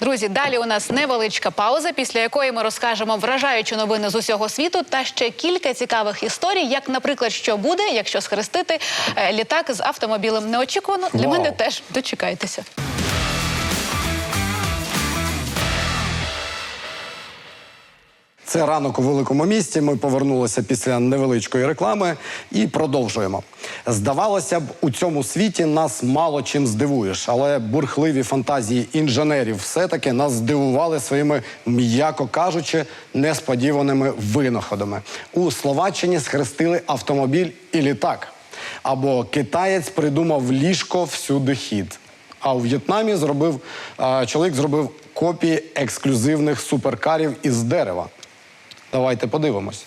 Друзі, далі у нас невеличка пауза, після якої ми розкажемо вражаючі новини з усього світу та ще кілька цікавих історій, як, наприклад, що буде, якщо схрестити е, літак з автомобілем. Неочікувано для Вау. мене теж дочекайтеся. Це ранок у великому місті. Ми повернулися після невеличкої реклами і продовжуємо. Здавалося б, у цьому світі нас мало чим здивуєш, але бурхливі фантазії інженерів все-таки нас здивували своїми, м'яко кажучи, несподіваними винаходами. У Словаччині схрестили автомобіль і літак. Або китаєць придумав ліжко всюди хід. А у В'єтнамі зробив чоловік зробив копії ексклюзивних суперкарів із дерева. Давайте подивимось.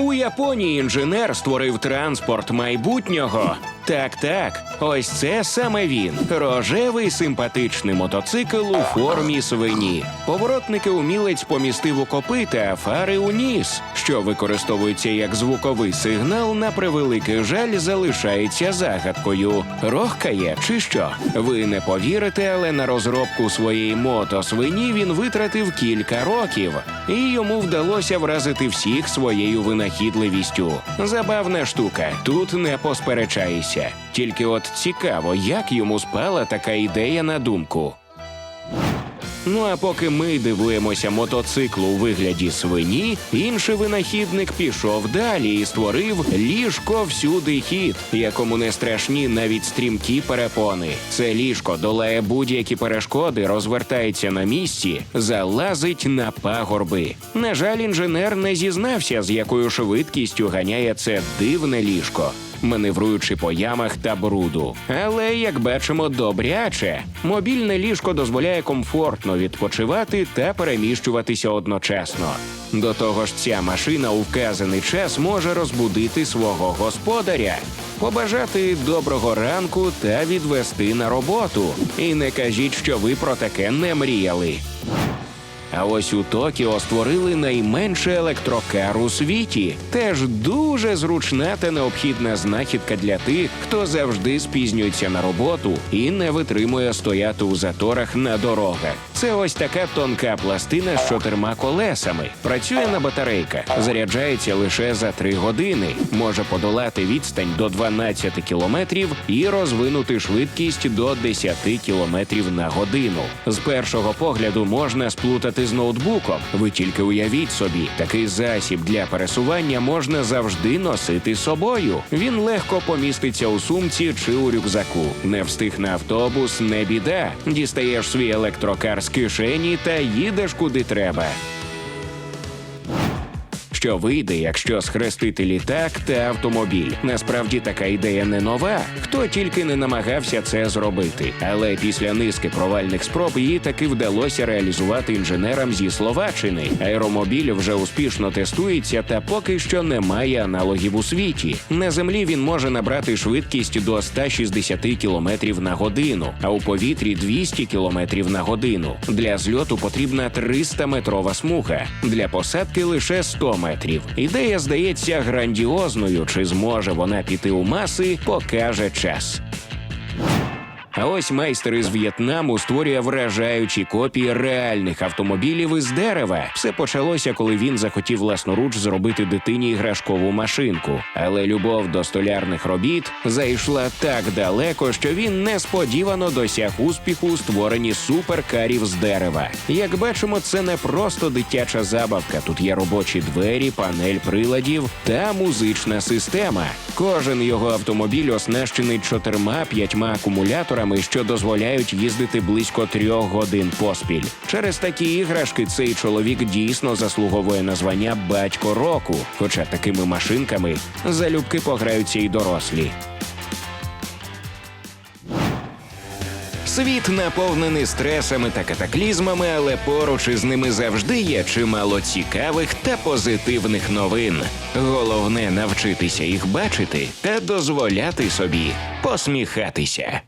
У Японії інженер створив транспорт майбутнього. Так, так, ось це саме він. Рожевий симпатичний мотоцикл у формі свині. Поворотники умілець помістив у копита, а фари у ніс, що використовується як звуковий сигнал, на превеликий жаль залишається загадкою. Рохкає чи що? Ви не повірите, але на розробку своєї мотосвині він витратив кілька років, і йому вдалося вразити всіх своєю винахідливістю. Забавна штука, тут не посперечаєшся. Тільки от цікаво, як йому спала така ідея на думку. Ну а поки ми дивуємося мотоциклу у вигляді свині, інший винахідник пішов далі і створив ліжко всюди хід, якому не страшні навіть стрімкі перепони. Це ліжко долає будь-які перешкоди, розвертається на місці, залазить на пагорби. На жаль, інженер не зізнався, з якою швидкістю ганяє це дивне ліжко маневруючи по ямах та бруду. Але як бачимо, добряче. Мобільне ліжко дозволяє комфортно відпочивати та переміщуватися одночасно. До того ж, ця машина у вказаний час може розбудити свого господаря. Побажати доброго ранку та відвести на роботу. І не кажіть, що ви про таке не мріяли. А ось у Токіо створили найменше електрокар у світі. Теж дуже зручна та необхідна знахідка для тих, хто завжди спізнюється на роботу і не витримує стояти у заторах на дорогах. Це ось така тонка пластина з чотирма колесами. Працює на батарейках, заряджається лише за 3 години. Може подолати відстань до 12 кілометрів і розвинути швидкість до 10 кілометрів на годину. З першого погляду можна сплутати з ноутбуком. Ви тільки уявіть собі, такий засіб для пересування можна завжди носити з собою. Він легко поміститься у сумці чи у рюкзаку. Не встиг на автобус, не біда. Дістаєш свій електрокар з кишені та їдеш куди треба. Що вийде, якщо схрестити літак та автомобіль? Насправді така ідея не нова. Хто тільки не намагався це зробити. Але після низки провальних спроб її таки вдалося реалізувати інженерам зі Словаччини. Аеромобіль вже успішно тестується та поки що немає аналогів у світі. На землі він може набрати швидкість до 160 км на годину, а у повітрі 200 км на годину. Для зльоту потрібна 300 метрова смуга. Для посадки лише 100 метрів. Ідея здається грандіозною. Чи зможе вона піти у маси, покаже час. А ось майстер із В'єтнаму створює вражаючі копії реальних автомобілів із дерева. Все почалося, коли він захотів власноруч зробити дитині іграшкову машинку. Але любов до столярних робіт зайшла так далеко, що він несподівано досяг успіху у створенні суперкарів з дерева. Як бачимо, це не просто дитяча забавка. Тут є робочі двері, панель приладів та музична система. Кожен його автомобіль оснащений чотирма-п'ятьма акумуляторами, що дозволяють їздити близько трьох годин поспіль. Через такі іграшки цей чоловік дійсно заслуговує на звання батько року. Хоча такими машинками залюбки пограються й дорослі. Світ наповнений стресами та катаклізмами, але поруч із ними завжди є чимало цікавих та позитивних новин. Головне навчитися їх бачити та дозволяти собі посміхатися.